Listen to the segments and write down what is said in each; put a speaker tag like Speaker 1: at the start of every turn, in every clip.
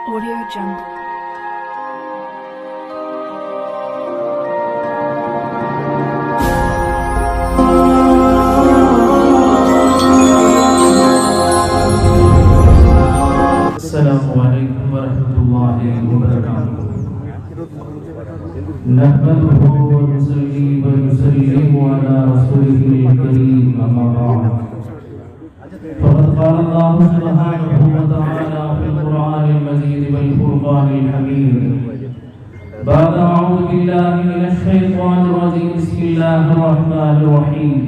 Speaker 1: Audio Jungle.
Speaker 2: السلام عليكم ورحمة الله وبركاته نحمده ونصلي ونسلم على رسوله الكريم أما بعد فقد قال الله سبحانه وتعالى بعد أعوذ بالله من الشيطان الرجيم. بسم الله الرحمن الرحيم.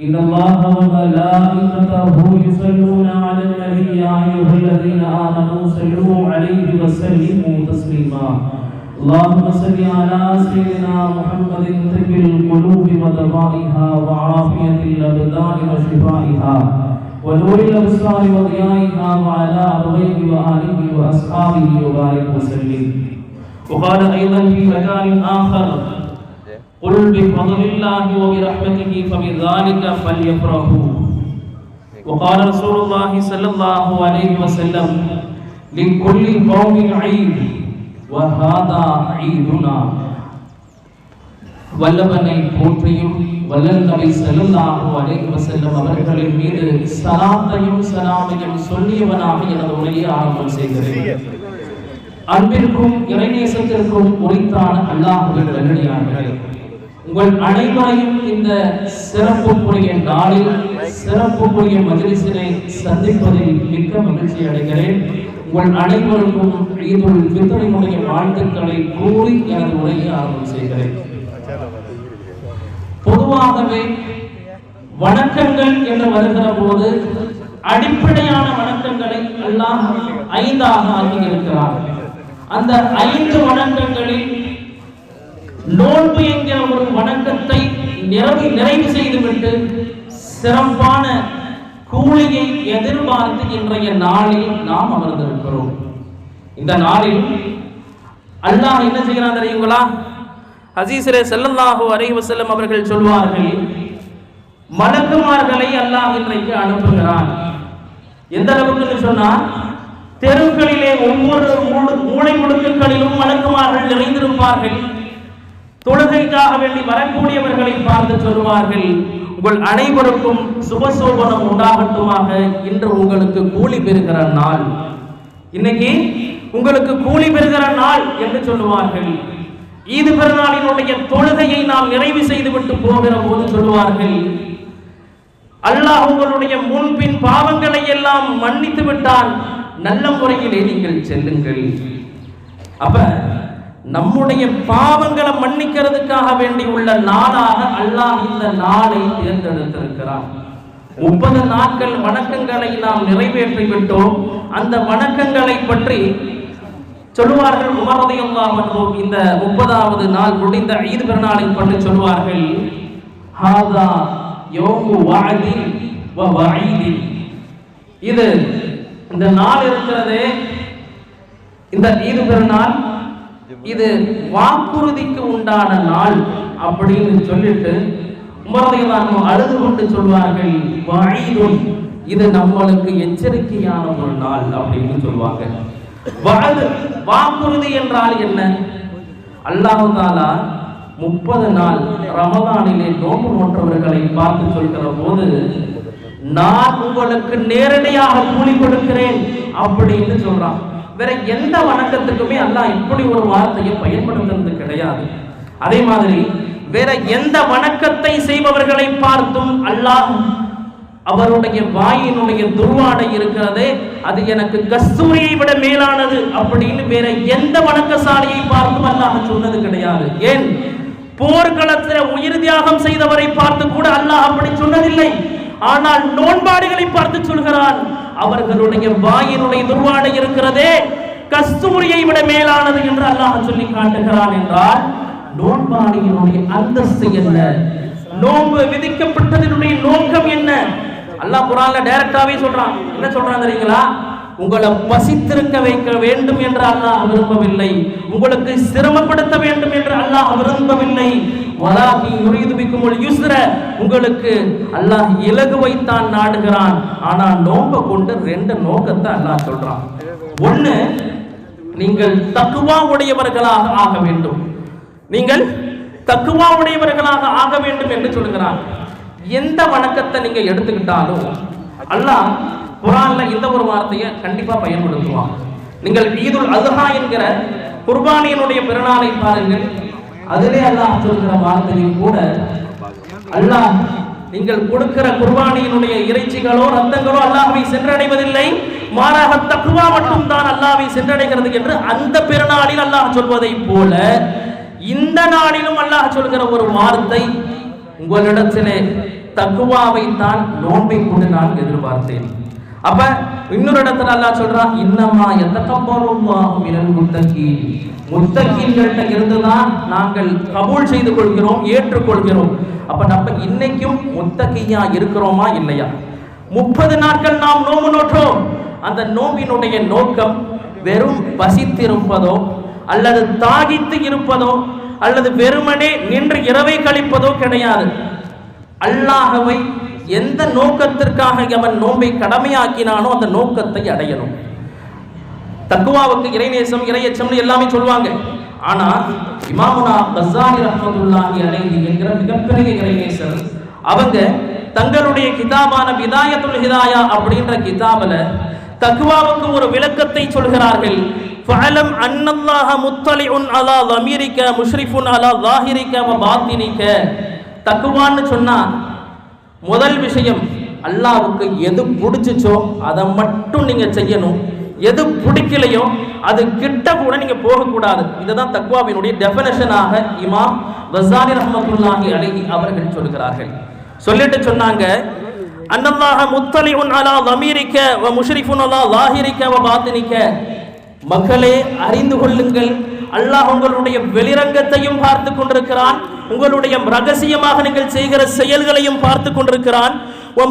Speaker 2: إن الله وملائكته يصلون على النبي يا أيها الذين آمنوا صلوا عليه وسلموا تسليما. اللهم صل على سيدنا محمد طب القلوب ودوائها وعافية الأبدان وشفائها ونور الأبصار وضيائها وعلى أبويه وآله وأصحابه وبارك وسلم. وقال أيضا في مكان آخر قل بفضل الله وبرحمته فبذلك فليفرحوا وقال رسول الله صلى الله عليه وسلم لكل قوم عيد وهذا عيدنا வல்லவனை போற்றியும் வல்லல் நபி ஸல்லல்லாஹு அலைஹி வஸல்லம் அவர்களின் மீது சலாத்தையும் சலாமையும் சொல்லியவனாக எனது உரையை ஆரம்பம் செய்கிறேன் அன்பிற்கும் இறைநேசத்திற்கும் உரித்தான அல்லாஹுவின் நல்லடியார்களே உங்கள் அனைவரையும் இந்த சிறப்புக்குரிய நாளில் சிறப்புக்குரிய மஜ்லிஸினை சந்திப்பதில் மிக்க மகிழ்ச்சி அடைகிறேன். உங்கள் அனைவருக்கும் ஈதுல் ஃபித்ரினுடைய வாழ்த்துக்களை கூறி எனது உரையை ஆரம்பம் செய்கிறேன். பொதுவாகவே வணக்கங்கள் என்று வருகிற போது அடிப்படையான வணக்கங்களை எல்லாம் ஐந்தாக ஆக்கி இருக்கிறார்கள் அந்த ஐந்து வணக்கங்களில் நோன்பு என்கிற ஒரு வணக்கத்தை நிறைவு நிறைவு செய்துவிட்டு சிறப்பான கூலியை எதிர்பார்த்து இன்றைய நாளில் நாம் அமர்ந்திருக்கிறோம். இந்த நாளில் அல்லாஹ் என்ன செய்கிறான் தெரியுங்களா? அசீசரே செல்லல்லாஹு அலைஹி செல்லும் அவர்கள் சொல்வார்கள் மலக்குமார்களை அல்லாஹ் இன்றைக்கு அனுப்புகிறான். எந்த அளவுக்குன்னு சொன்னா தெருக்களிலே ஒவ்வொரு மூளை முடுக்குகளிலும் மலக்குமார்கள் நிறைந்திருப்பார்கள். தொழுகைக்காக வேண்டி வரக்கூடியவர்களை பார்த்து சொல்வார்கள் உங்கள் அனைவருக்கும் சுபசோபனம் உண்டாகட்டுமாக இன்று உங்களுக்கு கூலி பெறுகிற நாள். இன்னைக்கு உங்களுக்கு கூலி பெறுகிற நாள் என்று சொல்லுவார்கள். ஈது பெருநாளினுடைய தொழுகையை நாம் நிறைவு செய்துவிட்டு போகிற போது சொல்லுவார்கள் அல்லாஹ் உங்களுடைய முன்பின் பாவங்களை எல்லாம் மன்னித்து விட்டான். நல்ல முறையிலே நீங்கள் செல்லுங்கள். அப்ப நம்முடைய பாவங்களை மன்னிக்கிறதுக்காக வேண்டி உள்ள நாளாக அல்லாஹ் இந்த நாளை தேர்ந்தெடுத்திருக்கிறான். முப்பது நாட்கள் வணக்கங்களை நாம் நிறைவேற்றி விட்டோம் அந்த வணக்கங்களை பற்றி சொல்லுவார்கள் உமரதையல்லாஹ் மற்றும் இந்த முப்பதாவது நாள் முடிந்த ஐந்து பெருநாளை பற்றி சொல்வார்கள் ஹாதா யோமு வஅதின் வ இது இந்த நாள் இருக்கிறதே இந்த ஈது பெருநாள். இது வாக்குறுதிக்கு உண்டான நாள் அப்படின்னு சொல்லிட்டு உமரதையெல்லாம் அழுது கொண்டு சொல்வார்கள் வாயிலும் இது நம்மளுக்கு எச்சரிக்கையான ஒரு நாள் அப்படின்னு சொல்லுவாங்க வஅது வாக்குறுதி என்றால் என்ன? அல்லாஹ் தாலா முப்பது நாள் ரமதானிலே நோம்பு நோற்றவர்களை பார்த்து சொல்கிற போது நான் உங்களுக்கு நேரடியாக கூலி கொடுக்கிறேன் அப்படின்னு சொல்றான். வேற எந்த வணக்கத்துக்குமே அல்லாஹ் இப்படி ஒரு வார்த்தையை பயன்படுத்துறது கிடையாது. அதே மாதிரி வேற எந்த வணக்கத்தை செய்பவர்களை பார்த்தும் அல்லாஹ் அவருடைய வாயினுடைய துர்வாடை இருக்கிறதே அது எனக்கு கஸ்தூரியை விட மேலானது அப்படின்னு வேற எந்த வணக்கசாலியை பார்த்தும் அல்லாஹ் சொன்னது கிடையாது. ஏன்? போர்க்களத்தில் உயிர் தியாகம் செய்தவரை பார்த்து கூட அல்லாஹ் அப்படி சொன்னதில்லை. ஆனால் நோன்பாடுகளை பார்த்து சொல்கிறான் அவர்களுடைய வாயினுடைய துர்வாடை இருக்கிறதே கஸ்தூரியை விட மேலானது என்று அல்லாஹ் சொல்லி காட்டுகிறான் என்றால் நோன்பாடியினுடைய அந்தஸ்து என்ன? நோன்பு விதிக்கப்பட்டதனுடைய நோக்கம் என்ன? அல்லாஹ் குரான்ல டைரக்டாவே சொல்றான். என்ன சொல்றான் தெரியுங்களா? உங்களை பசித்திருக்க வைக்க வேண்டும் என்று அல்லாஹ் விரும்பவில்லை. உங்களுக்கு சிரமப்படுத்த வேண்டும் என்று அல்லாஹ் விரும்பவில்லை. வலாகி யுரீது பிக்குமுல் யுஸ்ர உங்களுக்கு அல்லாஹ் இலகுவைத்தான் நாடுகிறான். ஆனா நோன்பை கொண்டு ரெண்டு நோக்கத்தை அல்லாஹ் சொல்றான். ஒண்ணு நீங்கள் தக்குவா உடையவர்களாக ஆக வேண்டும். நீங்கள் தக்குவா உடையவர்களாக ஆக வேண்டும் என்று சொல்கிறார் எந்த வணக்கத்தை நீங்க எடுத்துக்கிட்டாலும் அல்லாஹ் குரான்ல இந்த ஒரு வார்த்தையை கண்டிப்பா பயன்படுத்துவான். நீங்கள் ஈதுல் அல்ஹா என்கிற குர்பானியனுடைய பிறநாளை பாருங்கள். அதிலே அல்லாஹ் சொல்கிற வார்த்தையும் கூட அல்லாஹ் நீங்கள் கொடுக்கிற குர்பானியினுடைய இறைச்சிகளோ ரத்தங்களோ அல்லாஹ்வை சென்றடைவதில்லை. மாறாக தக்குவா மட்டும் தான் அல்லாஹ்வை சென்றடைகிறது என்று அந்த பெருநாளில் அல்லாஹ் சொல்வதை போல இந்த நாளிலும் அல்லாஹ் சொல்கிற ஒரு வார்த்தை உங்களிடத்திலே தக்குவாவை தான் நோன்பை கொண்டு நான் எதிர்பார்த்தேன். அப்ப இன்னொரு இடத்துல அல்லா சொல்றான் இன்னமா எத்தக்கப்பருல்லாஹு மினல் முத்தகி முத்தகீன்கள்ட்ட இருந்துதான் நாங்கள் கபூல் செய்து கொள்கிறோம் ஏற்றுக்கொள்கிறோம். அப்ப நம்ம இன்னைக்கும் முத்தகியா இருக்கிறோமா இல்லையா? முப்பது நாட்கள் நாம் நோம்பு நோற்றோம். அந்த நோம்பினுடைய நோக்கம் வெறும் பசித்திருப்பதோ அல்லது தாகித்து இருப்பதோ அல்லது வெறுமனே நின்று இரவை கழிப்பதோ கிடையாது. அல்லாஹவை எந்த நோக்கத்திற்காக அவன் நோன்பை கடமையாக்கினானோ அந்த நோக்கத்தை அடையணும். தக்குவாவுக்கு இறைநேசம் இறையச்சம்னு எல்லாமே சொல்லுவாங்க. ஆனா இமாமுனா பசாரி ரஹமதுல்லாஹி அலைஹி என்கிற மிகப்பெரிய இறைநேசர் அவங்க தங்களுடைய கிதாபான விதாயத்துல் ஹிதாயா அப்படின்ற கிதாபல தக்குவாவுக்கு ஒரு விளக்கத்தை சொல்கிறார்கள். ஃபஅலம் அன்னல்லாஹ முத்தலிஉன் அலா லமீரிக முஷ்ரிஃபுன் அலா லாஹிரிக வ பாத்தினிக தக்குவான்னு சொன்னா முதல் விஷயம் அல்லாவுக்கு எது பிடிச்சிச்சோ அதை மட்டும் நீங்கள் செய்யணும். எது பிடிக்கலையோ அது கிட்ட கூட நீங்கள் போகக்கூடாது. இதுதான் தக்வாவினுடைய டெஃபினேஷனாக இமாம் வசானி ரஹமத்துல்லாஹி அழகி அவர்கள் சொல்கிறார்கள். சொல்லிட்டு சொன்னாங்க அன்னல்லாஹ முத்தலிஹுன் அலா லமீரிக்க வ முஷ்ரிஃபுன் அலா லாஹிரிக்க வ பாத்தினிக்க. மக்களே அறிந்து கொள்ளுங்கள். அல்லாஹ் உங்களுடைய வெளிரங்கத்தையும் பார்த்து கொண்டிருக்கிறான். உங்களுடைய ரகசியமாக நீங்கள் செய்கிற செயல்களையும் பார்த்து கொண்டிருக்கிறான். வ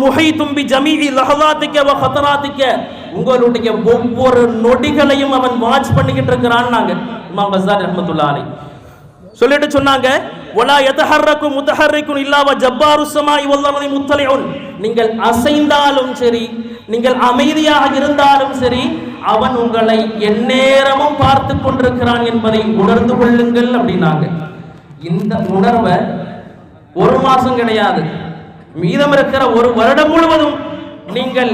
Speaker 2: உங்களுடைய ஒவ்வொரு நொடிகளையும் அவன் வாட்ச் பண்ணிக்கிட்டு இருக்கிறான் நாங்க இமாம் பஸார் ரஹ்மத்துல்லாஹி அலைஹி. சொல்லிட்டு சொன்னாங்க ஒலா எதஹர்ரக்கும் முத்தஹர்ரிக்கும் இல்லாவ வ ஜப்பாரு முத்தலையுன் நீங்கள் அசைந்தாலும் சரி நீங்கள் அமைதியாக இருந்தாலும் சரி அவன் உங்களை எந்நேரமும் பார்த்து கொண்டிருக்கிறான் என்பதை உணர்ந்து கொள்ளுங்கள் அப்படின்னாங்க. இந்த உணர்வை ஒரு மாசம் கிடையாது. மீதம் இருக்கிற ஒரு வருடம் முழுவதும் நீங்கள்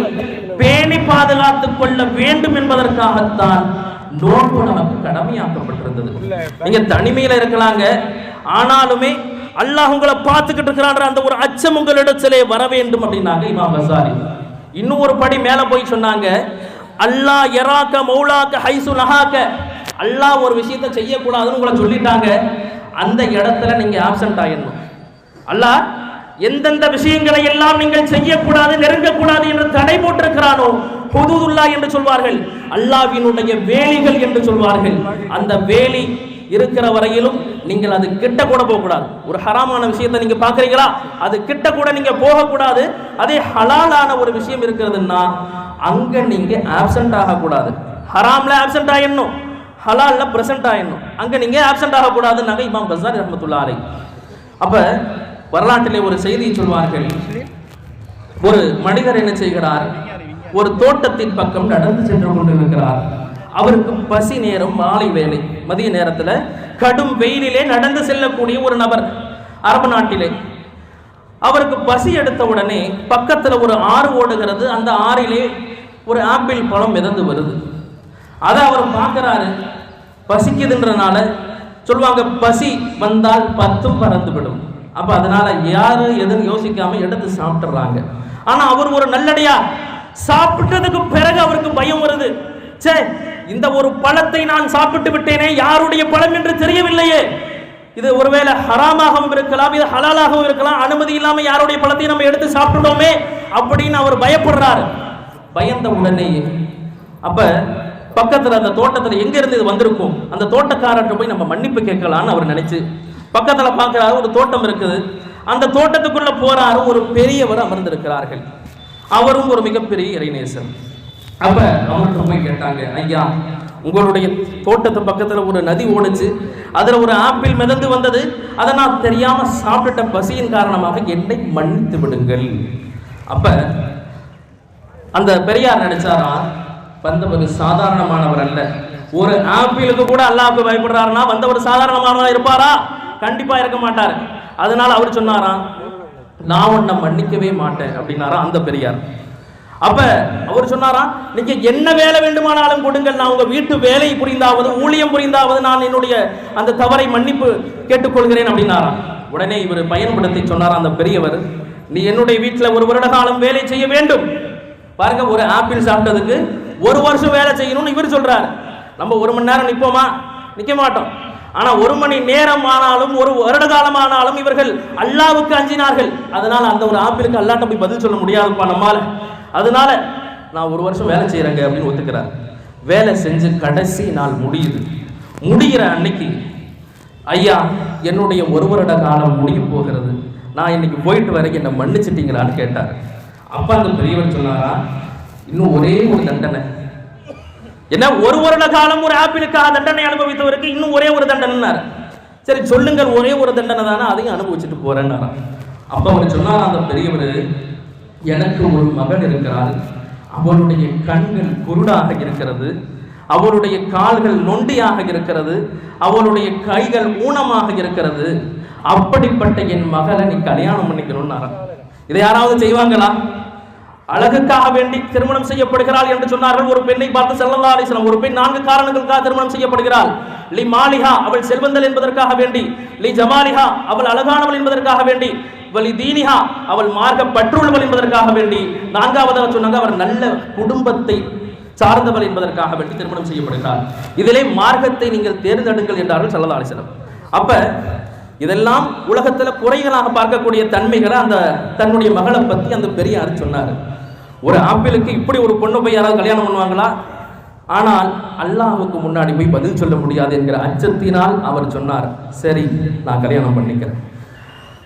Speaker 2: பேணி பாதுகாத்துக் கொள்ள வேண்டும் என்பதற்காகத்தான் நோன்பு நமக்கு கடமையாக்கப்பட்டிருந்தது. நீங்க தனிமையில இருக்கலாங்க. ஆனாலுமே அல்லாஹ் உங்களை பார்த்துக்கிட்டு இருக்கிறான்ற அந்த ஒரு அச்சம் உங்களிடத்திலே வர வேண்டும் அப்படின்னாங்க இமாம் பசாரி இன்னும் ஒரு படி மேல போய் சொன்னாங்க. அல்லாஹ் எராக்க மௌலாக்க ஹைசு நஹாக்க அல்லாஹ் ஒரு விஷயத்தை செய்யக்கூடாதுன்னு உங்களை சொல்லிட்டாங்க. அந்த இடத்துல நீங்க ஆப்சென்ட் ஆகிடணும் அல்லாஹ் எந்தெந்த விஷயங்களை எல்லாம் நீங்கள் செய்யக்கூடாது நெருங்கக்கூடாது என்று தடை போட்டிருக்கிறானோ பொதுதுல்லா என்று சொல்வார்கள் அல்லாவினுடைய வேலிகள் என்று சொல்வார்கள். அந்த வேலி இருக்கிற வரையிலும் நீங்கள் அது கிட்ட கூட போகக்கூடாது. ஒரு ஹராமான விஷயத்தை நீங்க பாக்குறீங்களா அது கிட்ட கூட நீங்க போகக்கூடாது. அதே ஹலாலான ஒரு விஷயம் இருக்கிறதுன்னா அங்க நீங்க ஆப்சென்ட் ஆகக்கூடாது. ஹராம்ல ஆப்சென்ட் ஆயிடணும். ஹலாலில் ப்ரெசென்ட் ஆகிடணும் அங்கே நீங்கள் ஆப்சென்ட் ஆகக்கூடாதுன்னாங்க இமாம் கசாரி ரஹமத்துல்லா அலை அப்போ வரலாற்றிலே ஒரு செய்தியை சொல்வார்கள். ஒரு மனிதர் என்ன செய்கிறார்? ஒரு தோட்டத்தின் பக்கம் நடந்து சென்று கொண்டிருக்கிறார். அவருக்கு பசி நேரம் மாலை வேலை மதிய நேரத்தில் கடும் வெயிலிலே நடந்து செல்லக்கூடிய ஒரு நபர் அரபு நாட்டிலே. அவருக்கு பசி எடுத்த உடனே பக்கத்தில் ஒரு ஆறு ஓடுகிறது. அந்த ஆறிலே ஒரு ஆப்பிள் பழம் மிதந்து வருது. அதை அவர் பார்க்கறாரு. பசிக்குதுன்றனால சொல்லுவாங்க பசி வந்தால் பத்தும் பறந்து விடும் அதனால யாரு எதுன்னு யோசிக்காம எடுத்து சாப்பிட்றாங்க ஆனா அவர் ஒரு நல்லடியா சாப்பிட்டதுக்கு பிறகு அவருக்கு பயம் வருது. சே இந்த ஒரு பழத்தை நான் சாப்பிட்டு விட்டேனே யாருடைய பழம் என்று தெரியவில்லையே. இது ஒருவேளை ஹராமாகவும் இருக்கலாம் இது ஹலாலாகவும் இருக்கலாம் அனுமதி இல்லாம யாருடைய பழத்தை நம்ம எடுத்து சாப்பிட்டுட்டோமே அப்படின்னு அவர் பயப்படுறாரு. பயந்த உடனேயே அப்ப பக்கத்தில் அந்த தோட்டத்தில் எங்கேருந்து இது வந்திருக்கும் அந்த தோட்டக்காரர்கிட்ட போய் நம்ம மன்னிப்பு கேட்கலான்னு அவர் நினைச்சு பக்கத்தில் பார்க்குறாரு ஒரு தோட்டம் இருக்குது. அந்த தோட்டத்துக்குள்ள போறாரு ஒரு பெரியவர் அமர்ந்திருக்கிறார்கள். அவரும் ஒரு மிகப்பெரிய இறைநேசர். அப்ப அவர்கிட்ட போய் கேட்டாங்க ஐயா உங்களுடைய தோட்டத்து பக்கத்துல ஒரு நதி ஓடுச்சு அதுல ஒரு ஆப்பிள் மிதந்து வந்தது அதை நான் தெரியாம சாப்பிட்ட பசியின் காரணமாக என்னை மன்னித்து விடுங்கள். அப்ப அந்த பெரியார் நினைச்சாரா வந்தவர் சாதாரணமானவர் அல்ல. ஒரு ஆப்பிளுக்கு கூட அல்லாவுக்கு பயப்படுறாருன்னா வந்தவர் சாதாரணமானவர் இருப்பாரா? கண்டிப்பா இருக்க மாட்டார். அதனால அவர் சொன்னாராம் நான் உன்னை மன்னிக்கவே மாட்டேன் அப்படின்னாரா அந்த பெரியார். அப்ப அவர் சொன்னாராம் நீங்க என்ன வேலை வேண்டுமானாலும் கொடுங்கள். நான் உங்க வீட்டு வேலை புரிந்தாவது ஊழியம் புரிந்தாவது நான் என்னுடைய அந்த தவறை மன்னிப்பு கேட்டுக்கொள்கிறேன் அப்படின்னாராம் உடனே இவர் பயன்படுத்தி சொன்னார் அந்த பெரியவர் நீ என்னுடைய வீட்டில் ஒரு வருட காலம் வேலை செய்ய வேண்டும். பாருங்க ஒரு ஆப்பிள் சாப்பிட்டதுக்கு ஒரு வருஷம் வேலை செய்யணும்னு இவர் சொல்றாரு. நம்ம ஒரு மணி நேரம் நிற்போமா நிற்க மாட்டோம். ஆனால் ஒரு மணி நேரம் ஆனாலும் ஒரு வருட காலம் ஆனாலும் இவர்கள் அல்லாவுக்கு அஞ்சினார்கள். அதனால் அந்த ஒரு ஆப்பிளுக்கு அல்லாட்ட போய் பதில் சொல்ல முடியாதுப்பா நம்மால். அதனால நான் ஒரு வருஷம் வேலை செய்கிறேங்க அப்படின்னு ஒத்துக்கிறார். வேலை செஞ்சு கடைசி நாள் முடியுது. முடிகிற அன்னைக்கு ஐயா என்னுடைய ஒரு வருட காலம் முடிய போகிறது. நான் இன்னைக்கு போயிட்டு வரைக்கும் என்னை மன்னிச்சிட்டிங்களான்னு கேட்டார். அப்பா அந்த பெரியவர் சொன்னாரா இன்னும் ஒரே ஒரு தண்டனை. என்ன ஒரு வருட காலம் ஒரு ஆப்பிளுக்காக தண்டனை அனுபவித்தவருக்கு இன்னும் ஒரே ஒரு தண்டனைனார் சரி சொல்லுங்கள் ஒரே ஒரு தண்டனை தானே அதையும் அனுபவிச்சுட்டு போறேன்னாராம் அப்போ அவர் சொன்னார் அந்த பெரியவர் எனக்கு ஒரு மகன் இருக்கிறாள் அவளுடைய கண்கள் குருடாக இருக்கிறது. அவளுடைய கால்கள் நொண்டியாக இருக்கிறது. அவளுடைய கைகள் ஊனமாக இருக்கிறது. அப்படிப்பட்ட என் மகளை நீ கல்யாணம் பண்ணிக்கணும்னாராம் இதை யாராவது செய்வாங்களா? அழகுக்காக வேண்டி திருமணம் செய்யப்படுகிறாள் என்று சொன்னார்கள். ஒரு பெண்ணை பார்த்து செல்லல்லா அலிஸ்லாம் ஒரு பெண் நான்கு காரணங்களுக்காக திருமணம் செய்யப்படுகிறாள். லி மாலிஹா அவள் செல்வந்தல் என்பதற்காக வேண்டி லி ஜமாலிஹா அவள் அழகானவள் என்பதற்காக வேண்டி வலி தீனிஹா அவள் மார்க்க பற்றுள்ளவள் என்பதற்காக வேண்டி நான்காவதாக சொன்னாங்க அவர் நல்ல குடும்பத்தை சார்ந்தவள் என்பதற்காக வேண்டி திருமணம் செய்யப்படுகிறார். இதிலே மார்க்கத்தை நீங்கள் தேர்ந்தெடுங்கள் என்றார்கள் செல்லல்லா அலிஸ்லாம் அப்ப இதெல்லாம் உலகத்தில் குறைகளாக பார்க்கக்கூடிய தன்மைகளை அந்த தன்னுடைய மகளை பற்றி அந்த பெரியார் சொன்னார். ஒரு ஆப்பிளுக்கு இப்படி ஒரு பொண்ணு போய் யாராவது கல்யாணம் பண்ணுவாங்களா? ஆனால் அல்லாஹுக்கு முன்னாடி போய் பதில் சொல்ல முடியாது என்கிற அச்சத்தினால் அவர் சொன்னார் சரி நான் கல்யாணம் பண்ணிக்கிறேன்.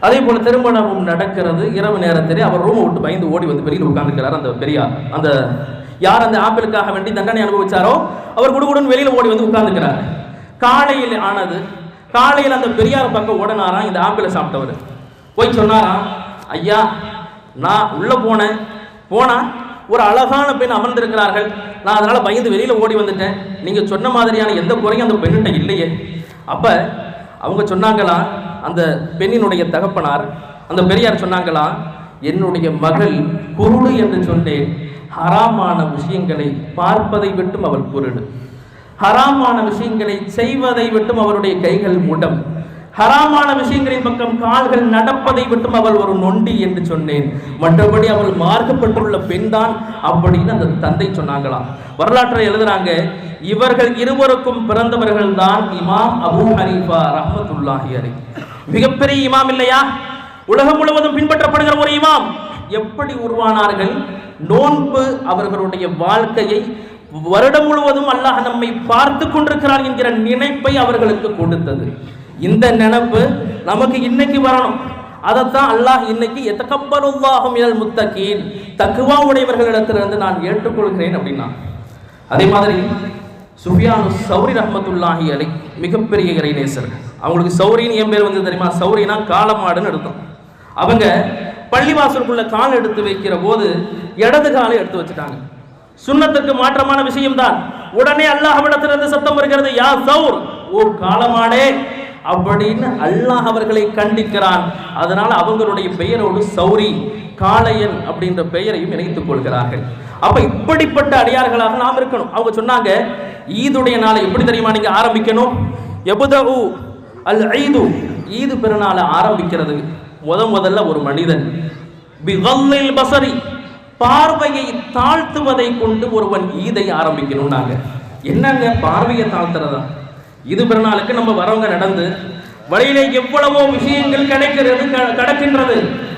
Speaker 2: அதே போல திருமணமும் நடக்கிறது. இரவு நேரத்திலே அவர் ரூமை விட்டு பயந்து ஓடி வந்து வெளியில் உட்கார்ந்துக்கிறார் அந்த பெரியார். அந்த யார் அந்த ஆப்பிளுக்காக வேண்டி தண்டனை அனுபவிச்சாரோ அவர் குடுகுடன் வெளியில் ஓடி வந்து உட்கார்ந்துக்கிறார் காலையில் ஆனது காலையில் அந்த பெரியார் பக்கம் ஓடனாராம் இந்த ஆப்பிளை சாப்பிட்டவர். போய் சொன்னாராம் ஐயா நான் உள்ளே போனேன். போனால் ஒரு அழகான பெண் அமர்ந்திருக்கிறார்கள். நான் அதனால் பயந்து வெளியில் ஓடி வந்துட்டேன். நீங்கள் சொன்ன மாதிரியான எந்த குறையும் அந்த பெண்ணிட்ட இல்லையே. அப்போ அவங்க சொன்னாங்களா அந்த பெண்ணினுடைய தகப்பனார் அந்த பெரியார் சொன்னாங்களா என்னுடைய மகள் குருடு என்று சொன்னேன். ஹராமான விஷயங்களை பார்ப்பதை விட்டும் அவள் குருடு. ஹராமான விஷயங்களை செய்வதை விட்டும் அவருடைய கைகள் முடம். ஹராமான விஷயங்களின் பக்கம் கால்கள் நடப்பதை விட்டும் அவள் ஒரு நொண்டி என்று சொன்னேன். மற்றபடி அவள் மார்க்கப்பட்டுள்ள பெண்தான் அப்படின்னு அந்த தந்தை சொன்னாங்களாம். வரலாற்றை எழுதுறாங்க இவர்கள் இருவருக்கும் பிறந்தவர்கள் தான் இமாம் அபூ ஹனீஃபா ரஹமத்துல்லாஹி அலி. மிகப்பெரிய இமாம் இல்லையா? உலகம் முழுவதும் பின்பற்றப்படுகிற ஒரு இமாம். எப்படி உருவானார்கள்? நோன்பு அவர்களுடைய வாழ்க்கையை வருடம் முழுவதும் அல்லாஹ் நம்மை பார்த்து கொண்டிருக்கிறார் என்கிற நினைப்பை அவர்களுக்கு கொடுத்தது. இந்த நினைப்பு நமக்கு இன்னைக்கு வரணும். அதைத்தான் அல்லாஹ் இன்னைக்கு எத்தக்கப்பருல்லாஹும் இயல் முத்தகீன் தக்குவா உடையவர்களிடத்திலிருந்து நான் ஏற்றுக்கொள்கிறேன் அப்படின்னா. அதே மாதிரி சுஃபியானு சௌரி ரஹமத்துல்லாஹி அலை மிகப்பெரிய இறைநேசர். அவங்களுக்கு சௌரின்னு என் பேர் வந்து தெரியுமா? சௌரினா காலமாடுன்னு எடுத்தோம் அவங்க பள்ளிவாசலுக்குள்ள கால் எடுத்து வைக்கிற போது இடது காலை எடுத்து வச்சுட்டாங்க. சுண்ணத்துக்கு மாற்றமான விஷயம்தான். உடனே அல்லாஹ்விடத்திலிருந்து சத்தம் வருகிறது யா சவுர் ஓ காலமானே. அப்படின்னு அல்லாஹ் அவர்களை கண்டிக்கிறான். அதனால அவங்களுடைய பெயரோடு சௌரி காளையன் அப்படின்ற பெயரையும் இணைத்துக் கொள்கிறார்கள். அப்ப இப்படிப்பட்ட அடியார்களாக நாம் இருக்கணும். அவங்க சொன்னாங்க ஈதுடைய நாளை எப்படி தெரியுமா நீங்க ஆரம்பிக்கணும்? எபுதவு அல் ஐது ஈது பெருநாளை ஆரம்பிக்கிறது. முத முதல்ல ஒரு மனிதன். பிகல்லில் பசரி. பார்வையை தாழ்த்துவதை கொண்டு ஒருவன் ஈதை ஆரம்பிக்கணும்னாங்க என்னங்க பார்வையை தாழ்த்துறதா? இது பிறநாளுக்கு நம்ம வரவங்க நடந்து வழியிலே எவ்வளவோ விஷயங்கள் கிடைக்கிறது க- கடக்கின்றது.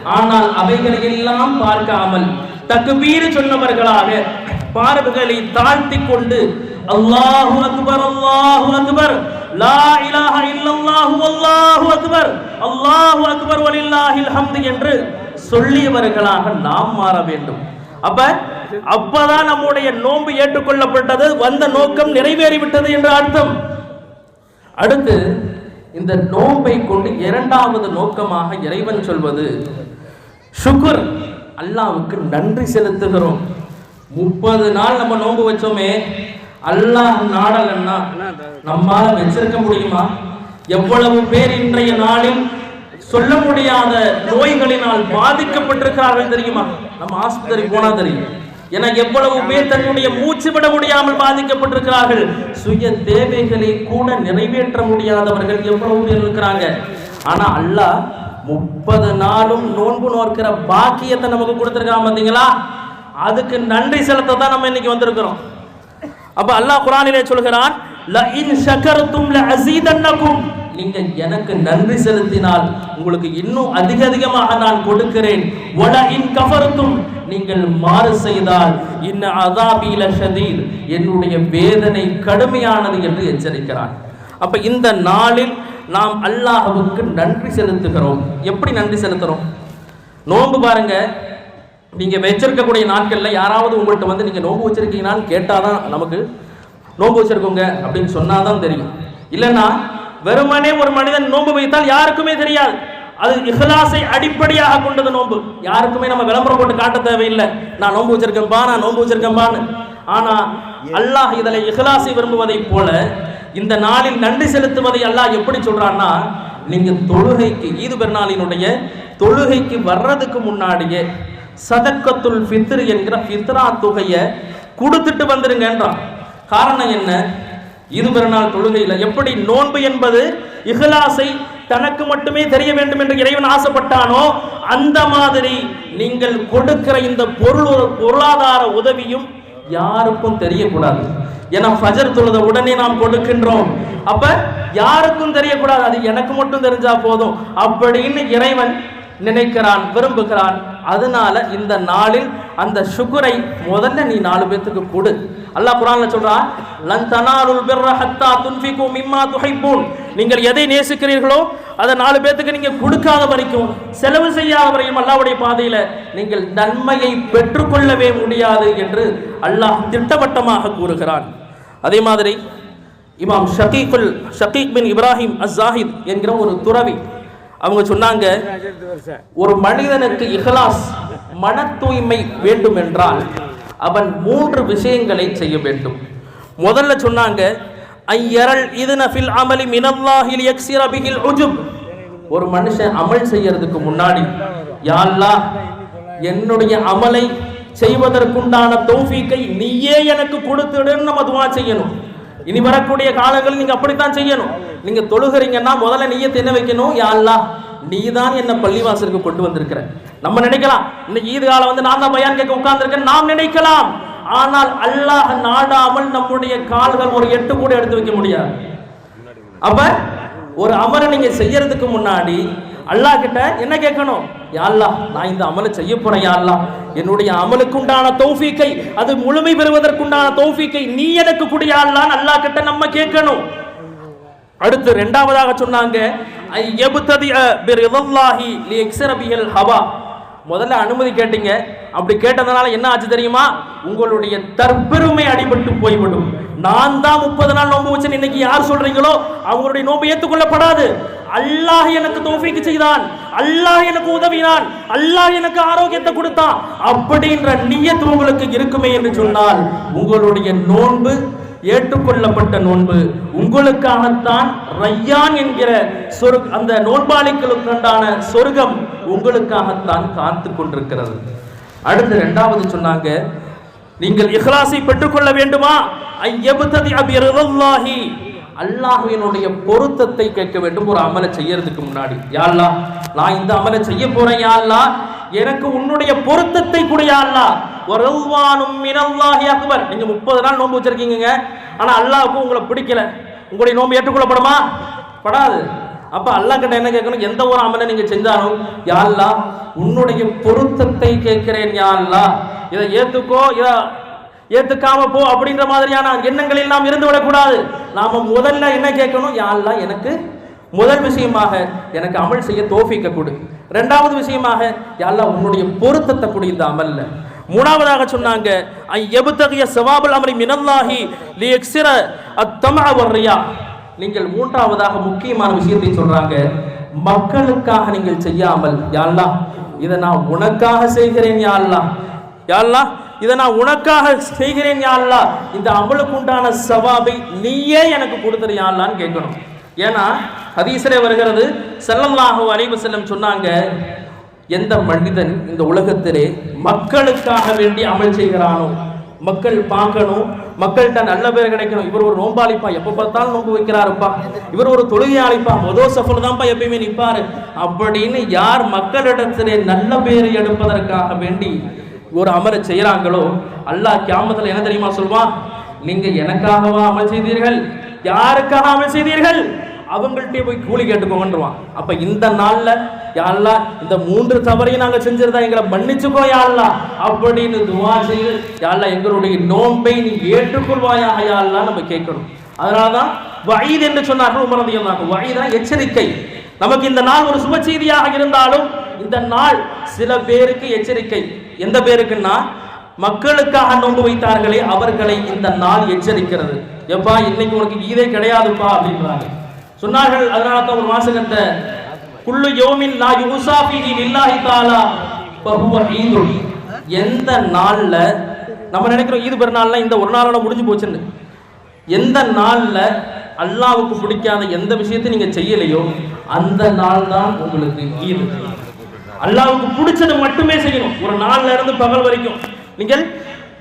Speaker 2: ஆனால் அவைகளை எல்லாம் பார்க்காமல் தக்குபீர் சொன்னவர்களாக பார்வைகளை தாழ்த்தி கொண்டு அல்லாஹு அக்பர் அல்லாஹு அக்பர் லா இலாஹ இல்லல்லாஹு அல்லாஹு அக்பர் அல்லாஹு அக்பர் வலில்லாஹில் ஹம்து என்று சொல்லியவர்களாக நாம் மாற வேண்டும். அப்ப அப்பதான் நம்முடைய நோன்பு ஏற்றுக்கொள்ளப்பட்டது வந்த நோக்கம் நிறைவேறிவிட்டது என்று அர்த்தம். அடுத்து இந்த நோன்பை கொண்டு இரண்டாவது நோக்கமாக இறைவன் சொல்வது சுகர் அல்லாவுக்கு நன்றி செலுத்துகிறோம். முப்பது நாள் நம்ம நோன்பு வச்சோமே அல்லாஹ் நாடலன்னா நம்மால வச்சிருக்க முடியுமா? எவ்வளவு பேர் இன்றைய நாளில் சொல்ல முடியாத நோய்களினால் பாதிக்கப்பட்டிருக்கிறார்கள் தெரியுமா? நம்ம ஆஸ்பத்திரி போனா தெரியும். என எவ்வளவு பேர் தன்னுடைய மூச்சு விட முடியாமல் பாதிக்கப்பட்டிருக்கிறார்கள். சுய தேவைகளை கூட நிறைவேற்ற முடியாதவர்கள் எவ்வளவு பேர் இருக்கிறாங்க. ஆனா அல்லாஹ் முப்பது நாளும் நோன்பு நோக்கிற பாக்கியத்தை நமக்கு கொடுத்துருக்கான் பார்த்தீங்களா அதுக்கு நன்றி செலுத்த தான் நம்ம இன்னைக்கு வந்திருக்கிறோம். அப்ப அல்லாஹ் குரானிலே சொல்கிறான் நீங்கள் எனக்கு நன்றி செலுத்தினால் உங்களுக்கு இன்னும் அதிக அதிகமாக நான் கொடுக்கிறேன். வல இன் நீங்கள் மாறு செய்தால் இன்ன அதாபி ஷதீர் என்னுடைய வேதனை கடுமையானது என்று எச்சரிக்கிறான் அப்ப இந்த நாளில் நாம் அல்லாஹ்வுக்கு நன்றி செலுத்துகிறோம். எப்படி நன்றி செலுத்துறோம்? நோன்பு பாருங்க. நீங்க வச்சிருக்கக்கூடிய நாட்கள்ல யாராவது உங்கள்கிட்ட வந்து நீங்க நோன்பு வச்சிருக்கீங்களான்னு கேட்டாதான் நமக்கு நோன்பு வச்சிருக்கோங்க அப்படின்னு சொன்னாதான் தெரியும். இல்லைன்னா வெறுமனே ஒரு மனிதன் நோன்பு வைத்தால் யாருக்குமே தெரியாது. அது இஹ்லாஸை அடிப்படையாக கொண்டது நோன்பு. யாருக்குமே நம்ம விளம்பரம் போட்டு காட்ட தேவையில்லை. நான் நோன்பு வச்சிருக்கேன்பா நான் நோன்பு வச்சிருக்கேன்பான்னு. ஆனா அல்லாஹ் இதில் இஹ்லாஸை விரும்புவதைப் போல இந்த நாளில் நன்றி செலுத்துவதை அல்லாஹ் எப்படி சொல்றான்னா நீங்க தொழுகைக்கு ஈது பெருநாளினுடைய தொழுகைக்கு வர்றதுக்கு முன்னாடியே சதக்கத்துல் ஃபித்ரு என்கிற ஃபித்ரா தொகையை கொடுத்துட்டு வந்துருங்கன்றான். காரணம் என்ன? இது பெருநாள் தொழுகையில எப்படி நோன்பு என்பது இஹ்லாஸை தனக்கு மட்டுமே தெரிய வேண்டும் என்று இறைவன் ஆசைப்பட்டானோ அந்த மாதிரி நீங்கள் கொடுக்கிற இந்த பொருள் பொருளாதார உதவியும் யாருக்கும் தெரியக்கூடாது. ஏன்னா ஃபஜர் தொழுத உடனே நாம் கொடுக்கின்றோம். அப்ப யாருக்கும் தெரியக்கூடாது. அது எனக்கு மட்டும் தெரிஞ்சா போதும். அப்படின்னு இறைவன் நினைக்கிறான் விரும்புகிறான். அதனால இந்த நாளில் அந்த சுகுரை முதல்ல நீ நாலு பேத்துக்கு கொடு. அல்லாஹ் குரான்ல சொல்றான் லன் தனாலுல் பிர்ர ஹத்தா துன்ஃபிகு மிம்மா துஹிப்பூன். நீங்கள் எதை நேசிக்கிறீர்களோ அதை நாலு பேத்துக்கு நீங்க கொடுக்காத வரைக்கும் செலவு செய்யாத வரையும் அல்லாஹ்வுடைய பாதையில நீங்கள் நன்மையை பெற்றுக்கொள்ளவே முடியாது என்று அல்லாஹ் திட்டவட்டமாக கூறுகிறான். அதே மாதிரி இமாம் ஷகீக்குல் Shaqiq bin Ibrahim az Zahid என்கிற ஒரு துறவி அவங்க சொன்னாங்க ஒரு மனிதனுக்கு இகலாஸ் மன தூய்மை வேண்டும் என்றால் அவன் மூன்று விஷயங்களை செய்ய வேண்டும். முதல்ல சொன்னாங்க ஐயரல் இது நஃபில் அமலி மினல்லாஹில் யக்ஸிர பிஹில் உஜுப். ஒரு மனுஷன் அமல் செய்யறதுக்கு முன்னாடி யாழ்லா என்னுடைய அமலை செய்வதற்குண்டான தௌஃபீக்கை நீயே எனக்கு கொடுத்துடுன்னு நம்ம துவா செய்யணும். இனி வரக்கூடிய காலங்களில் நீங்க அப்படித்தான் செய்யணும். நீங்க தொழுகிறீங்கன்னா முதல்ல நீயே என்ன வைக்கணும்? யா அல்லாஹ் நீ தான் என்ன பள்ளிவாசலுக்கு கொண்டு வந்திருக்கிற. நம்ம நினைக்கலாம். இன்னைக்கு ஈது காலம் வந்து நான் தான் பயான் கேட்க உட்கார்ந்துருக்கேன் நாம் நினைக்கலாம். ஆனால் அல்லாஹ் நாடாமல் நம்முடைய கால்கள் ஒரு எட்டு கூட எடுத்து வைக்க முடியாது. அப்ப ஒரு அமரை நீங்க செய்யறதுக்கு முன்னாடி அல்லாஹ் கிட்ட என்ன கேட்கணும்? யாழ்லா நான் இந்த அமலை செய்ய போறேன் யாழ்லா என்னுடைய அமலுக்கு உண்டான தௌஃபீக்கை அது முழுமை பெறுவதற்குண்டான தௌஃபீக்கை நீ எனக்கு குடியா அல்லாஹ் கிட்ட நம்ம கேட்கணும். அடுத்து ரெண்டாவதாக சொன்னாங்க ஐ ஹவா. முதல்ல அனுமதி கேட்டீங்க. அப்படி கேட்டதுனால என்ன ஆச்சு தெரியுமா? உங்களுடைய தற்பெருமை அடிபட்டு போய்விடும். நான் தான் முப்பது நாள் நோன்பு வச்சேன் இன்னைக்கு யார் சொல்றீங்களோ அவங்களுடைய நோன்பு ஏற்றுக்கொள்ளப்படாது அல்லாஹ் எனக்கு தோஃபிக்கு செய்தான். அல்லாஹ் எனக்கு உதவினான். அல்லாஹ் எனக்கு ஆரோக்கியத்தை கொடுத்தான். அப்படின்ற நியத்து உங்களுக்கு இருக்குமே என்று சொன்னால் உங்களுடைய நோன்பு ஏற்றுக்கொள்ளப்பட்ட நோன்பு. உங்களுக்காகத்தான் ரையான் என்கிற சொரு அந்த நோன்பாளிகளுக்குண்டான சொர்க்கம் உங்களுக்காகத்தான் காத்து கொண்டிருக்கிறது. அடுத்து ரெண்டாவது சொன்னாங்க நீங்கள் இஹ்லாசை பெற்றுக்கொள்ள வேண்டுமா? ஐயபுத்ததி அபிரதல்லாஹி அல்லாஹ்வினுடைய பொருத்தத்தை கேட்க வேண்டும். ஒரு அமலை செய்யறதுக்கு முன்னாடி. யாழ்லா நான் இந்த அமலை செய்ய போறேன் யாழ்லா எனக்கு உன்னுடைய பொருத்தத்தை கூட யாழ்லா அக்பர். நீங்க முப்பது நாள் நோன்பு வச்சிருக்கீங்க ஆனா அல்லாஹ்வுக்கு உங்களை பிடிக்கல. உங்களுடைய நோன்பு ஏற்றுக்கொள்ளப்படுமா? படாது. அப்ப அல்லாஹ் கிட்ட என்ன கேட்கணும்? எந்த ஒரு அமலை நீங்க செஞ்சாலும் யாழ்லா உன்னுடைய பொருத்தத்தை கேட்கிறேன் யாழ்லா இதை ஏத்துக்கோ இதை ஏத்துக்காம போ அப்படின்ற மாதிரியான எண்ணங்களில் நாம் இருந்து விடக்கூடாது. நாம முதல்ல என்ன கேட்கணும்? யாழ்லா எனக்கு முதல் விஷயமாக எனக்கு அமல் செய்ய தோஃபிக்க கொடு. ரெண்டாவது விஷயமாக யாழ்லா உன்னுடைய பொருத்தத்தை கொடு இந்த அமல்ல. மூணாவதாக சொன்னாங்க. ஐ எபுத்தகைய சவாபல் அமரி மினல்லாஹி லியக்ஸிர அத்தமஅ வர்றியா நீங்கள் மூன்றாவதாக முக்கியமான விஷயத்தை சொல்றாங்க. மக்களுக்காக நீங்கள் செய்யாமல் யாழ்லா இதை நான் உனக்காக செய்கிறேன் யாழ்லா யாழ்லா இதை நான் உனக்காக செய்கிறேன் யாழ்லா இந்த அமலுக்கு உண்டான சவாபை நீயே எனக்கு கொடுத்துரு யாழ்லான்னு கேட்கணும். ஏன்னா ஹதீசரே வருகிறது செல்லம்லாக அலைஹி செல்லம் சொன்னாங்க எந்த மனிதன் இந்த உலகத்திலே மக்களுக்காக வேண்டி அமல் செய்கிறானோ மக்கள் பார்க்கணும் மக்கள்கிட்ட நல்ல பேர் கிடைக்கணும். இவர் ஒரு நோம்பாளிப்பா. எப்போ பார்த்தாலும் நோன்பு வைக்கிறாருப்பா. இவர் ஒரு தொழுகையாளிப்பா. மொதோ சஃபல் தான்ப்பா எப்பயுமே நிற்பாரு அப்படின்னு யார் மக்களிடத்திலே நல்ல பேர் எடுப்பதற்காக வேண்டி ஒரு அமரை செய்கிறாங்களோ அல்லாஹ் கியாமத்தில் என்ன தெரியுமா சொல்வான் நீங்க எனக்காகவா அமல் செய்தீர்கள்? யாருக்காக அமல் செய்தீர்கள்? அவங்கள்ட்டே போய் கூலி கேட்டுக்கோங்கன்றான் அப்ப இந்த நாள்ல யாழ்லா இந்த மூன்று தவறையும் நாங்கள் செஞ்சிருந்தா எங்களை மன்னிச்சுக்கோ யாழ்லா அப்படின்னு துவா செய்து யாழ்லா எங்களுடைய நோன்பை நீ ஏற்றுக்கொள்வாயாக யாழ்லா நம்ம கேட்கணும். அதனாலதான் வயது என்று சொன்னார்கள் உமரதியம் வயதா எச்சரிக்கை. நமக்கு இந்த நாள் ஒரு சுப செய்தியாக இருந்தாலும் இந்த நாள் சில பேருக்கு எச்சரிக்கை. எந்த பேருக்குன்னா மக்களுக்காக நோன்பு வைத்தார்களே அவர்களை இந்த நாள் எச்சரிக்கிறது. எப்பா இன்னைக்கு உனக்கு கீதை கிடையாதுப்பா அப்படின்றாங்க. சொன்னார்கள் அதனால தான் ஒரு மாசகத்தை குள்ளு யோமின் லா யுஸா லில்லாஹி தஆலா ஃபஹுவ ஈது எந்த நாள்ல நம்ம நினைக்கிறோம் ஈது பெருநாள்ல இந்த ஒரு நாளோட முடிஞ்சு போச்சுன்னு. எந்த நாள்ல அல்லாவுக்கு பிடிக்காத எந்த விஷயத்தை நீங்க செய்யலையோ அந்த நாள் தான் உங்களுக்கு ஈது. அல்லாவுக்கு பிடிச்சது மட்டுமே செய்யணும். ஒரு நாள்ல இருந்து பகல் வரைக்கும். நீங்கள்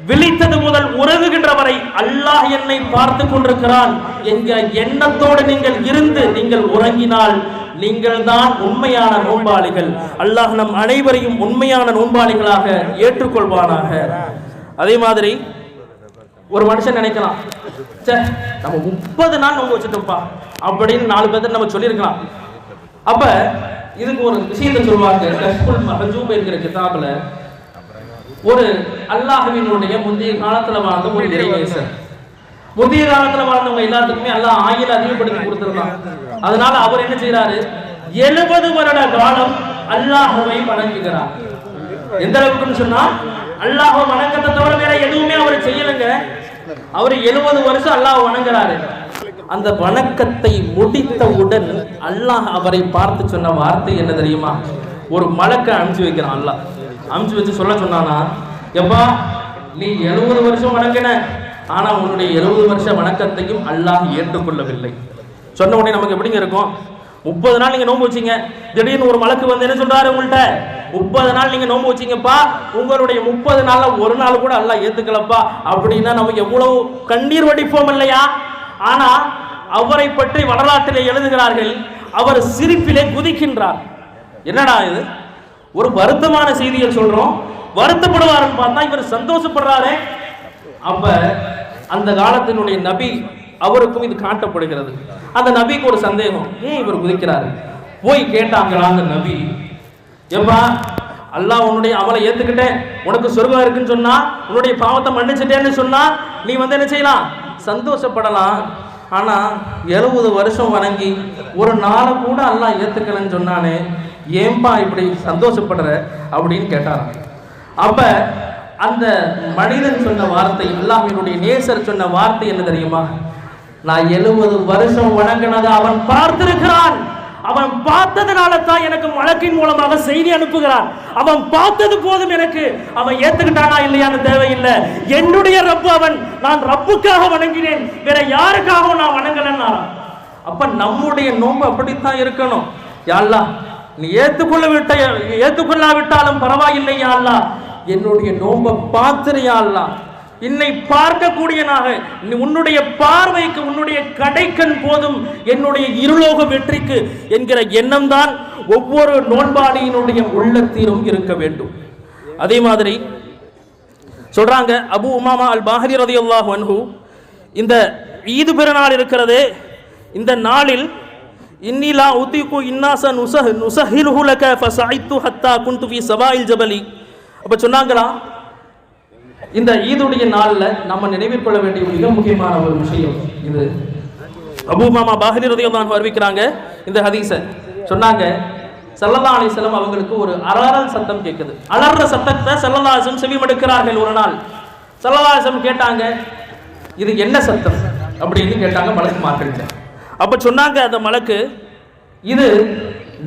Speaker 2: விழித்தது முதல் உறங்குகின்ற வரை அல்லாஹ் என்னை பார்த்து கொண்டிருக்கிறான். என்கிற எண்ணத்தோடு நீங்கள் இருந்து நீங்கள் உறங்கினால் நீங்கள் தான் உண்மையான நோன்பாளிகள். அல்லாஹ் நம் அனைவரையும் உண்மையான நோன்பாளிகளாக ஏற்றுக்கொள்வானாக. அதே மாதிரி ஒரு மனுஷன் நினைக்கலாம் ச்சே நம்ம முப்பது நாள் நோன்பு வச்சுட்டோம்ப்பா அப்படின்னு நாலு பேர்த்த நம்ம சொல்லியிருக்கலாம். அப்ப இதுக்கு ஒரு விஷயத்தை சொல்லுவாங்க கஷ்புல் மஹஜூப் என்கிற கிதாபுல ஒரு அல்லாஹுவினுடைய முந்தைய காலத்துல வாழ்ந்த ஒரு இறைவேசர் முந்தைய காலத்துல வாழ்ந்தவங்க எல்லாத்துக்குமே எல்லாம் ஆயுள் அதிகப்படுத்தி கொடுத்திருந்தான். அதனால அவர் என்ன செய்யறாரு எழுபது வருட காலம் அல்லாஹுவை வணங்குகிறார். எந்த அளவுக்குன்னு சொன்னா அல்லாஹ் வணக்கத்தை தவிர வேற எதுவுமே அவர் செய்யலைங்க. அவர் எழுபது வருஷம் அல்லாஹ் வணங்குறாரு. அந்த வணக்கத்தை முடித்தவுடன் அல்லாஹ் அவரை பார்த்து சொன்ன வார்த்தை என்ன தெரியுமா? ஒரு மலக்கை அமுச்சு வைக்கிறான் அல்லாஹ். அனுப்பிச்சு வச்சு சொல்ல சொன்னானா எப்பா நீ எழுபது வருஷம் வணங்கின. ஆனா உன்னுடைய எழுபது வருஷ வணக்கத்தையும் அல்லாஹ் ஏற்றுக்கொள்ளவில்லை. சொன்ன உடனே நமக்கு எப்படிங்க இருக்கும்? முப்பது நாள் நீங்க நோன்பு வச்சீங்க. திடீர்னு ஒரு மலக்கு வந்து என்ன சொல்றாரு உங்கள்கிட்ட முப்பது நாள் நீங்க நோன்பு வச்சீங்கப்பா உங்களுடைய முப்பது நாள்ல ஒரு நாள் கூட எல்லாம் ஏத்துக்கலப்பா. அப்படின்னா நமக்கு எவ்வளவு கண்ணீர் வடிப்போம் இல்லையா? ஆனா அவரை பற்றி வரலாற்றிலே எழுதுகிறார்கள் அவர் சிரிப்பிலே குதிக்கின்றார். என்னடா இது? ஒரு வருத்தமான செய்தியை சொல்றோம். வருத்தப்படுவாருன்னு பார்த்தா இவர் சந்தோஷப்படுறாரு. அப்ப அந்த காலத்தினுடைய நபி அவருக்கும் இது காட்டப்படுகிறது. அந்த நபிக்கு ஒரு சந்தேகம் ஏன் இவர் குதிக்கிறாரு? போய் கேட்டாங்களா அந்த நபி? எப்பா அல்லாஹ் உன்னுடைய அமலை ஏத்துக்கிட்டேன். உனக்கு சொர்க்கம் இருக்குன்னு சொன்னா உன்னுடைய பாவத்தை மன்னிச்சிட்டேன்னு சொன்னா நீ வந்து என்ன செய்யலாம்? சந்தோஷப்படலாம். ஆனா எழுபது வருஷம் வணங்கி ஒரு நாளை கூட அல்லாஹ் ஏத்துக்கலன்னு சொன்னானே ஏன்பா இப்படி சந்தோஷப்படுற அப்படின்னு கேட்டாராம். அப்ப அந்த மனிதன் சொன்ன வார்த்தை எல்லாம் என்னுடைய நேசர் சொன்ன வார்த்தை என்ன தெரியுமா? நான் எழுபது வருஷம் வணங்கினதை அவன் பார்த்திருக்கிறான். அவன் பார்த்ததுனால தான் எனக்கு வழக்கின் மூலமாக செய்தி அனுப்புகிறான். அவன் பார்த்தது போதும் எனக்கு. அவன் ஏத்துக்கிட்டானா இல்லையான்னு தேவையில்லை. என்னுடைய ரப்பு அவன். நான் ரப்புக்காக வணங்கினேன். வேற யாருக்காகவும் நான் வணங்கலன்னா அப்ப நம்முடைய நோம்பு அப்படித்தான் இருக்கணும். யாழ்லா நீ ஏத்துக்கொள்ள விட்ட ஏத்துக்கொள்ளாவிட்டாலும் பரவாயில்லை யாழ்லா என்னுடைய நோன்பை பார்த்துறியா அல்லா என்னை பார்க்கக்கூடியனாக உன்னுடைய பார்வைக்கு உன்னுடைய கடைக்கண் போதும் என்னுடைய இருலோக வெற்றிக்கு என்கிற எண்ணம் தான் ஒவ்வொரு நோன்பாளியினுடைய உள்ளத்திலும் இருக்க வேண்டும். அதே மாதிரி சொல்றாங்க அபு உமாமா அல் பாஹரி ரதியல்லாஹு அன்ஹு இந்த ஈது பெருநாள் இருக்கிறதே இந்த நாளில் இன்னிலா உத்திக்கு இன்னாச நுசஹ் நுசஹிலுஹு லக ஹத்தா குன்து ஃபி சபாயில் ஜபலி. அப்ப சொன்னாங்களா? இந்த ஈதுடைய நாள்ல நம்ம நினைவில் கொள்ள வேண்டிய மிக முக்கியமான ஒரு விஷயம் இது. அபூ மாமா பாஹரி ரதியல்லாஹு அறிவிக்கிறாங்க இந்த ஹதீஸை. சொன்னாங்க சல்லல்லா அலிஸ்லம் அவங்களுக்கு ஒரு அலறல் சத்தம் கேட்குது. அலற சத்தத்தை சல்லல்லா அலிஸ்லம் செவிமடுக்கிறார்கள் ஒரு நாள். சல்லல்லா அலிஸ்லம் கேட்டாங்க இது என்ன சத்தம்? அப்படின்னு கேட்டாங்க மலக்கு மார்க்கிட்ட அப்ப சொன்னாங்க அந்த மலக்கு இது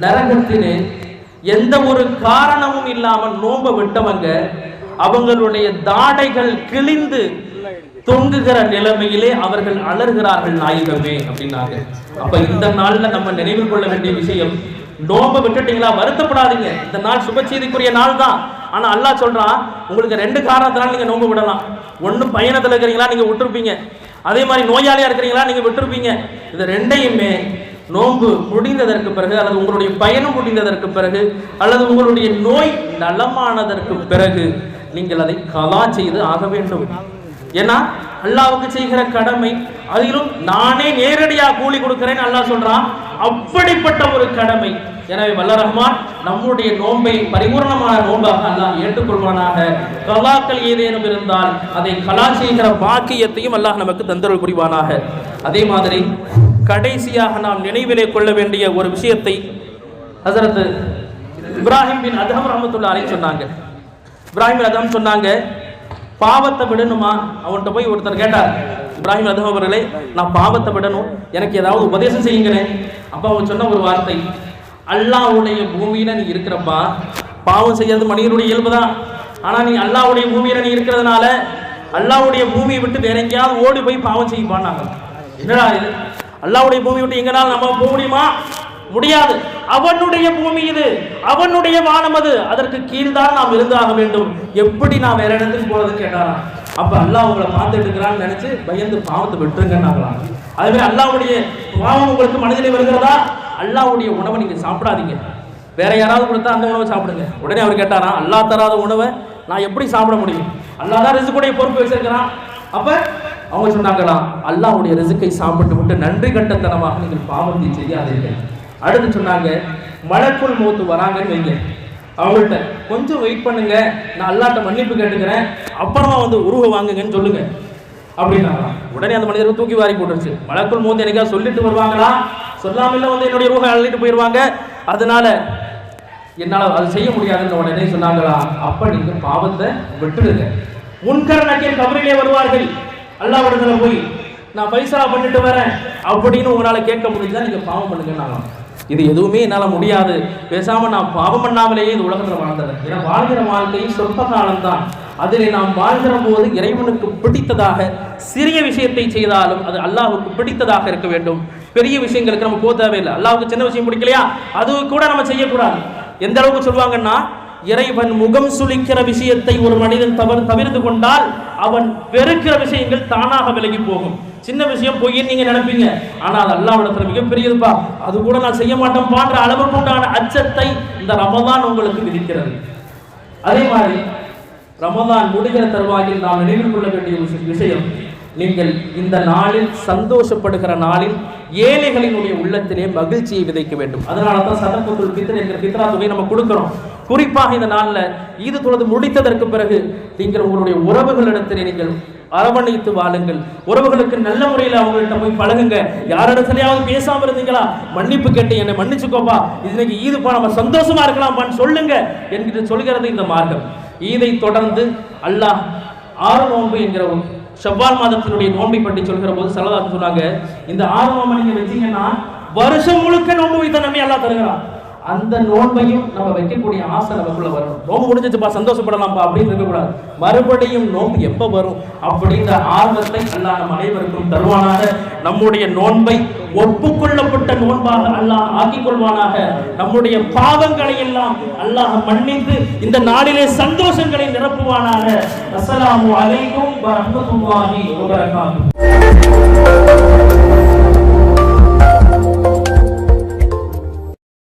Speaker 2: நரகத்திலே எந்த ஒரு காரணமும் இல்லாமல் நோம்ப விட்டவங்க அவங்களுடைய தாடைகள் கிழிந்து தொங்குகிற நிலைமையிலே அவர்கள் அலர்கிறார்கள் நாயகமே அப்படின்னாங்க. அப்ப இந்த நாள்ல நம்ம நினைவில் கொள்ள வேண்டிய விஷயம் நோம்ப விட்டுட்டீங்களா? வருத்தப்படாதீங்க. இந்த நாள் சுப செய்திக்குரிய நாள் தான். ஆனா அல்லாஹ் சொல்றான் உங்களுக்கு ரெண்டு காரணத்தினால நீங்க நோன்பு விடலாம். ஒண்ணு பயணத்துல இருக்கிறீங்களா? நீங்க விட்டுருப்பீங்க. அதே மாதிரி நோயாளியா இருக்கிறீங்களா? நீங்க விட்டுருப்பீங்க. இது ரெண்டையுமே நோன்பு முடிந்ததற்கு பிறகு அல்லது உங்களுடைய பயணம் முடிந்ததற்கு பிறகு அல்லது உங்களுடைய நோய் நலமானதற்கு பிறகு நீங்கள் அதை கலா செய்து ஆக வேண்டும். ஏன்னா அல்லாவுக்கு செய்கிற கடமை அதிலும் நானே நேரடியாக கூலி கொடுக்கிறேன்னு அல்லாஹ் சொல்றான். அப்படிப்பட்ட ஒரு கடமை. எனவே வல்ல ரஹ்மான் நம்முடைய நோன்பை பரிபூர்ணமான நோன்பாக அல்லாஹ் ஏற்றுக்கொள்வானாக. கலாக்கள் ஏதேனும் இருந்தால் அதை கலா செய்கிற பாக்கியத்தையும் அல்லாஹ் நமக்கு தந்தருள் புரிவானாக. அதே மாதிரி கடைசியாக நாம் நினைவிலே கொள்ள வேண்டிய ஒரு விஷயத்தை ஹசரத்து இப்ராஹிம் பின் அதம் ரஹமத்துல்லா அலி சொன்னாங்க. இப்ராஹிம் பின் சொன்னாங்க பாவத்தை விடணுமா? அவன்கிட்ட போய் ஒருத்தர் கேட்டார் இப்ராஹிம் அதம் அவர்களே நான் பாவத்தை விடணும். எனக்கு ஏதாவது உபதேசம் செய்யுங்களேன். அப்போ அவன் சொன்ன ஒரு வார்த்தை அல்லாஹுடைய பூமியில நீ இருக்கிறப்பா பாவம் செய்யறது மனிதனுடைய இயல்பு தான். ஆனால் நீ அல்லாவுடைய பூமியில நீ இருக்கிறதுனால அல்லாவுடைய பூமியை விட்டு வேற எங்கேயாவது ஓடி போய் பாவம் செய்யப்பான்னாங்க என்னடா இது? அல்லாவுடைய பூமி விட்டு எங்கனால் நம்ம போக முடியுமா? முடியாது. அவனுடைய பூமி இது. அவனுடைய வானம் அது. அதற்கு கீழ்தான் நாம் இருந்தாக வேண்டும். எப்படி நாம் வேற இடத்துக்கு போறது கேட்டாராம் அப்ப அல்லாஹ் உங்களை பார்த்துட்டு இருக்கிறான்னு நினைச்சு பயந்து பாவத்தை விட்டுருங்கன்னாங்களாம் அதுவே அல்லாவுடைய பாவம் உங்களுக்கு மனதிலே வருகிறதா? அல்லாவுடைய உணவை நீங்க சாப்பிடாதீங்க. வேற யாராவது கொடுத்தா அந்த உணவை சாப்பிடுங்க. உடனே அவர் கேட்டாராம் அல்லாஹ் தராத உணவை நான் எப்படி சாப்பிட முடியும்? அல்லாஹ் தான் ரிசுக்குடைய பொறுப்பு வச்சிருக்கிறான். அப்ப அவங்க சொன்னாங்களாம் அல்லாவுடைய ரிசுக்கை சாப்பிட்டு விட்டு நன்றி கட்டத்தனமாக நீங்கள் பாவத்தை செய்யாதீர்கள். அடுத்து சொன்னாங்க மழைக்குள் மூத்து வராங்கன்னு வைங்க. அவங்கள்ட்ட கொஞ்சம் வெயிட் பண்ணுங்க நான் அல்லாட்ட மன்னிப்பு கேட்டுக்கிறேன் அப்புறமா வந்து உருவ வாங்குங்கன்னு சொல்லுங்க. அப்படின்னாங்களாம் உடனே அந்த மனிதர்கள் தூக்கி வாரி போட்டுருச்சு. மழைக்குள் மூத்து எனக்கா சொல்லிட்டு வருவாங்களா? சொல்லாமல வந்து என்னுடைய ரூஹை அள்ளிட்டு போயிடுவாங்க அதனால என்னால் அது செய்ய முடியாதுன்னு உடனே சொன்னாங்களா அப்ப நீங்க பாவத்தை விட்டுடுங்க. முன்கர நக்கீர் கபரிலே வருவார்கள். அல்லாவிடத்துல போய் நான் பைசா பண்ணிட்டு வரேன் அப்படின்னு உங்களால் கேட்க முடிஞ்சுதான் நீங்கள் பாவம் பண்ணுங்கன்னாங்களாம் இது எதுவுமே என்னால் முடியாது. பேசாமல் நான் பாவம் பண்ணாமலேயே இந்த உலகத்தில் வாழ்ந்தது ஏன்னா வாழ்கிற வாழ்க்கை சொற்ப காலம்தான் அதில் நாம் வாழ்கிற போது இறைவனுக்கு பிடித்ததாக சிறிய விஷயத்தை செய்தாலும் அது அல்லாஹுக்கு பிடித்ததாக இருக்க வேண்டும். பெரிய விஷயங்களுக்கு நம்ம போக தேவையில்லை. அல்லாவுக்கு சின்ன விஷயம் பிடிக்கலையா? அது கூட நம்ம செய்யக்கூடாது. எந்த அளவுக்கு சொல்லுவாங்கன்னா இறைவன் முகம் சுளிக்கிற விஷயத்தை ஒரு மனிதன் தவறு தவிர்த்து கொண்டால் அவன் வெறுக்கிற விஷயங்கள் தானாக விலகி போகும். சின்ன விஷயம் பொய்ன்னு நீங்க நினைப்பீங்க. ஆனால் அது அல்லாவிடத்துல மிகப்பெரியதுப்பா. அது கூட நான் செய்ய மாட்டேன் பான்ற அளவுக்கு உண்டான அச்சத்தை இந்த ரமதான் உங்களுக்கு விதிக்கிறது. அதே மாதிரி ரமதான் முடிகிற தருவாயில் நாம் நினைவில் கொள்ள வேண்டிய விஷயம் நீங்கள் இந்த நாளில் சந்தோஷப்படுகிற நாளில் ஏழைகளினுடைய உள்ளத்திலே மகிழ்ச்சியை விதைக்க வேண்டும். அதனால தான் சதப்பத்துள் பித்தர் என்கிற பித்ரா தொகை நம்ம கொடுக்கிறோம். குறிப்பாக இந்த நாளில் ஈது தொழுது முடித்ததற்கு பிறகு நீங்கள் உங்களுடைய உறவுகளிடத்திலே நீங்கள் அரவணைத்து வாழுங்கள். உறவுகளுக்கு நல்ல முறையில் அவங்கள்ட்ட போய் பழகுங்க. யாரிடத்துலையாவது பேசாமல் இருந்தீங்களா? மன்னிப்பு கேட்டு என்னை மன்னிச்சுக்கோப்பா. இன்னைக்கு ஈதுப்பா நம்ம சந்தோஷமா இருக்கலாம்ப்பான்னு சொல்லுங்க என்கிட்ட சொல்கிறது இந்த மார்க்கம். ஈதை தொடர்ந்து அல்லாஹ் ஆறு நோன்பு என்கிற ஒரு செவ்வால் மாதத்தினுடைய நோன்பை பற்றி சொல்கிற போது சலதாக்கு சொன்னாங்க இந்த ஆறு நீங்க வச்சீங்கன்னா வருஷம் முழுக்க நோன்பு வைத்த நம்பி எல்லாம் தருகிறான். அந்த நோன்பையும் நம்ம வைக்கக்கூடிய ஆசை நமக்குள்ள வரும். நோன்பு முடிஞ்சிச்சுப்பா சந்தோஷப்படலாம்ப்பா அப்படின்னு இருக்கக்கூடாது. மறுபடியும் நோன்பு எப்போ வரும்? அப்படின்ற ஆர்வத்தை அல்லாஹ் நம் அனைவருக்கும் தருவானாக. நம்முடைய நோன்பை ஒப்புக்கொள்ளப்பட்ட நோன்பாக அல்லாஹ் ஆக்கிக் கொள்வானாக. நம்முடைய பாவங்களை எல்லாம் அல்லாஹ் மன்னித்து இந்த நாளிலே சந்தோஷங்களை நிரப்புவானாக. அஸ்ஸலாமு அலைக்கும் வரஹ்மத்துல்லாஹி வபரகாத்துஹு.